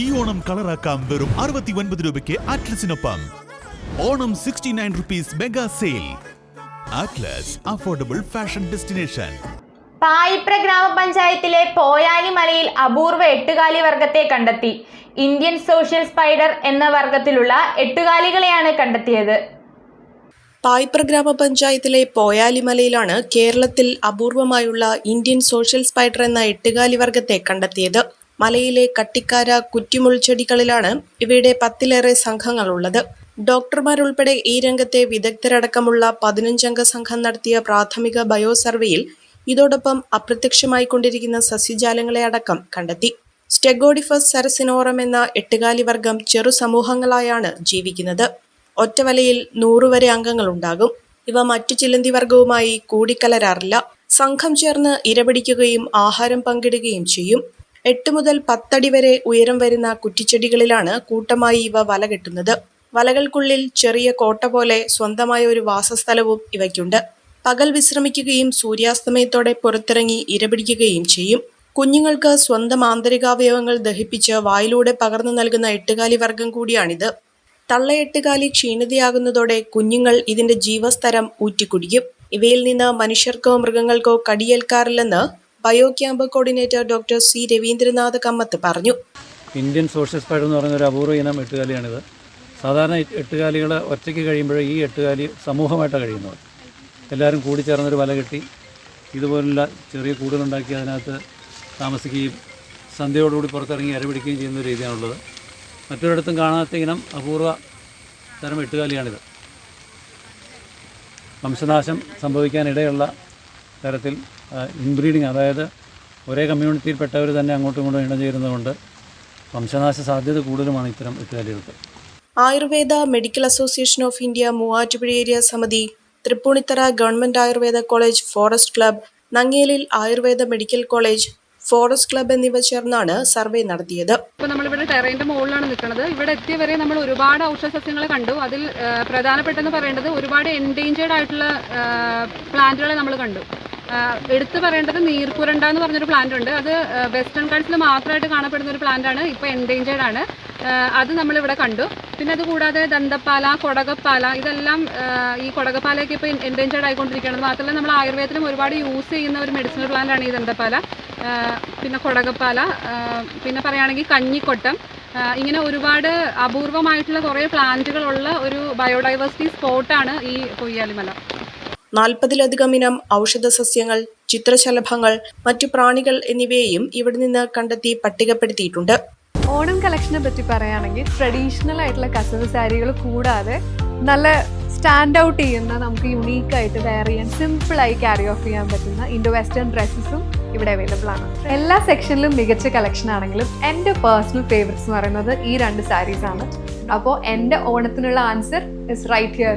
ഈ ഓണം കളറാക്കാം വെറും അറുപത്തി ഒൻപത് രൂപയ്ക്ക് അറ്റ്ലസിനൊപ്പം. Onam sixty nine rupees mega sale Atlas affordable fashion destination Payipra ഗ്രാമപഞ്ചായത്തിലെ പോയാലി മലയിൽ അപൂർവ എട്ടുകാലി വർഗത്തെ കണ്ടെത്തി. ഇന്ത്യൻ സോഷ്യൽ സ്പൈഡർ എന്ന വർഗത്തിലുള്ള എട്ടുകാലികളെയാണ് കണ്ടെത്തിയത്. പായ്പ്ര ഗ്രാമപഞ്ചായത്തിലെ പോയാലിമലയിലാണ് കേരളത്തിൽ അപൂർവമായുള്ള ഇന്ത്യൻ സോഷ്യൽ സ്പൈഡർ എന്ന എട്ടുകാലി വർഗത്തെ കണ്ടെത്തിയത്. മലയിലെ കട്ടിക്കാര കുറ്റിമുൾച്ചെടികളിലാണ് ഇവയുടെ പത്തിലേറെ സംഘങ്ങളുള്ളത്. ഡോക്ടർമാരുൾപ്പെടെ ഈ രംഗത്തെ വിദഗ്ധരടക്കമുള്ള പതിനഞ്ചംഗ സംഘം നടത്തിയ പ്രാഥമിക ബയോ സർവേയിൽ ഇതോടൊപ്പം അപ്രത്യക്ഷമായി കൊണ്ടിരിക്കുന്ന സസ്യജാലങ്ങളെ അടക്കം കണ്ടെത്തി. സ്റ്റെഗോഡിഫസ് സരസിനോറം എന്ന എട്ടുകാലി വർഗം ചെറു സമൂഹങ്ങളായാണ് ജീവിക്കുന്നത്. ഒറ്റവലയിൽ നൂറുവരെ അംഗങ്ങളുണ്ടാകും ഇവ മറ്റു ചിലന്തി വർഗവുമായി കൂടിക്കലരാറില്ല. സംഘം ചേർന്ന് ഇരപിടിക്കുകയും ആഹാരം പങ്കിടുകയും ചെയ്യും. എട്ട് മുതൽ പത്തടി വരെ ഉയരം വരുന്ന കുറ്റിച്ചെടികളിലാണ് കൂട്ടമായി ഇവ വല കെട്ടുന്നത്. വലകൾക്കുള്ളിൽ ചെറിയ കോട്ട പോലെ സ്വന്തമായ ഒരു വാസസ്ഥലവും ഇവയ്ക്കുണ്ട്. പകൽ വിശ്രമിക്കുകയും സൂര്യാസ്തമയത്തോടെ പുറത്തിറങ്ങി ഇരപിടിക്കുകയും ചെയ്യും. കുഞ്ഞുങ്ങൾക്ക് സ്വന്തം ആന്തരികാവയവങ്ങൾ ദഹിപ്പിച്ച് വായിലൂടെ പകർന്നു നൽകുന്ന എട്ടുകാലി വർഗം കൂടിയാണിത്. തള്ളയെട്ടുകാലി ക്ഷീണിതയാകുന്നതോടെ കുഞ്ഞുങ്ങൾ ഇതിന്റെ ജീവസ്തരം ഊറ്റിക്കുടിക്കും. ഇവയിൽ നിന്ന് മനുഷ്യർക്കോ മൃഗങ്ങൾക്കോ കടിയേൽക്കാറില്ലെന്ന് bio camp coordinator doctor C Raveendranath Kamath പറഞ്ഞു. ഇന്ത്യൻ സോഷ്യൽ സ്പൈഡർ എന്ന് പറയുന്ന ഒരു അപൂർവ ഇനം എട്ടുകാലിയാണിത്. സാധാരണ എട്ടുകാലികൾ ഒറ്റയ്ക്ക് കഴിയുമ്പോൾ ഈ എട്ടുകാലി സമൂഹമായിട്ടാണ് കഴിയുന്നത്. എല്ലാവരും കൂടി ചേർന്നൊരു വല കെട്ടി ഇതുപോലുള്ള ചെറിയ കൂടുകളുണ്ടാക്കി അതിനകത്ത് താമസിക്കുകയും സന്ധ്യയോടുകൂടി പുറത്തിറങ്ങി അരപിടിക്കുകയും ചെയ്യുന്ന രീതിയാണുള്ളത്. മറ്റൊരിടത്തും കാണാത്ത ഇനം അപൂർവ തരം എട്ടുകാലിയാണിത്. വംശനാശം സംഭവിക്കാനിടയുള്ള തരത്തിൽ ഇൻബ്രീഡിങ് അതായത് ഒരേ കമ്മ്യൂണിറ്റിയിൽപ്പെട്ടവർ തന്നെ അങ്ങോട്ടും ഇങ്ങോട്ടും ഇണചേരുന്നതുകൊണ്ട് വംശനാശ സാധ്യത കൂടുതലുമാണ് ഇത്തരം എട്ടുകാലികൾക്ക് Ayurveda medical association of India Muvattupuzha area സമിതി Tripunithura government Ayurveda college forest club നങ്ങേലിൽ Ayurveda medical college forest club എന്നിവ ചേർന്നാണ് സർവേ നടത്തിയത്. ഇപ്പോൾ നമ്മളിവിടെ ടെറൈന്റെ മുകളിലാണ് നിൽക്കുന്നത്. ഇവിടെ എത്തിയവരെ നമ്മൾ ഒരുപാട് ഔഷധ സസ്യങ്ങൾ കണ്ടു. അതിൽ പ്രധാനപ്പെട്ടെന്ന് പറയേണ്ടത് ഒരുപാട് എൻഡേഞ്ചേർഡ് ആയിട്ടുള്ള പ്ലാന്റുകളെ നമ്മൾ കണ്ടു. എടുത്തു പറയേണ്ടത് നീർക്കുരണ്ട എന്ന് പറഞ്ഞൊരു പ്ലാന്റ് ഉണ്ട്. അത് വെസ്റ്റേൺ ഗൾഫിൽ മാത്രമായിട്ട് കാണപ്പെടുന്ന ഒരു പ്ലാന്റ് ആണ്. ഇപ്പോൾ എൻഡേഞ്ചേർഡ് ആണ്. അത് നമ്മൾ ഇവിടെ കണ്ടു. പിന്നെ അതുകൂടാതെ ദന്തപ്പാല കൊടകപ്പാല ഇതെല്ലാം ഈ കൊടകപ്പാലയൊക്കെ ഇപ്പോൾ എൻഡേഞ്ചേർഡ് ആയിക്കൊണ്ടിരിക്കുകയാണ്. മാത്രമല്ല നമ്മൾ ആയുർവേദത്തിലും ഒരുപാട് യൂസ് ചെയ്യുന്ന ഒരു മെഡിസിനൽ പ്ലാന്റ് ആണ് ഈ ദന്തപ്പാല. പിന്നെ കൊടകപ്പാല പിന്നെ പറയുകയാണെങ്കിൽ കഞ്ഞിക്കൊട്ടം. ഇങ്ങനെ ഒരുപാട് അപൂർവമായിട്ടുള്ള കുറേ പ്ലാന്റുകളുള്ള ഒരു ബയോഡൈവേഴ്സിറ്റി സ്പോട്ടാണ് ഈ കൊയ്യാലിമല. നാൽപ്പതിലധികം ഇനം ഔഷധ സസ്യങ്ങൾ ചിത്രശലഭങ്ങൾ മറ്റു പ്രാണികൾ എന്നിവയെയും ഇവിടെ നിന്ന് കണ്ടെത്തി പട്ടികപ്പെടുത്തിയിട്ടുണ്ട്. ഓണം കളക്ഷനെ പറ്റി പറയുകയാണെങ്കിൽ ട്രഡീഷണൽ ആയിട്ടുള്ള കസവ് സാരികൾ കൂടാതെ നല്ല സ്റ്റാൻഡ് ഔട്ട് ചെയ്യുന്ന നമുക്ക് യുണീക്ക് ആയിട്ട് വെയർ ചെയ്യാൻ സിമ്പിളായി ക്യാരി ഓഫ് ചെയ്യാൻ പറ്റുന്ന ഇൻഡോ വെസ്റ്റേൺ ഡ്രസ്സസും ഇവിടെ അവൈലബിൾ ആണ്. എല്ലാ സെക്ഷനിലും മികച്ച കളക്ഷൻ ആണെങ്കിലും എന്റെ പേഴ്സണൽ ഫേവറേറ്റ്സ് എന്ന് പറയുന്നത് ഈ രണ്ട് സാരീസ് ആണ്. അപ്പോൾ എന്റെ ഓണത്തിനുള്ള ആൻസർ ഇസ് റൈറ്റ് ഹിയർ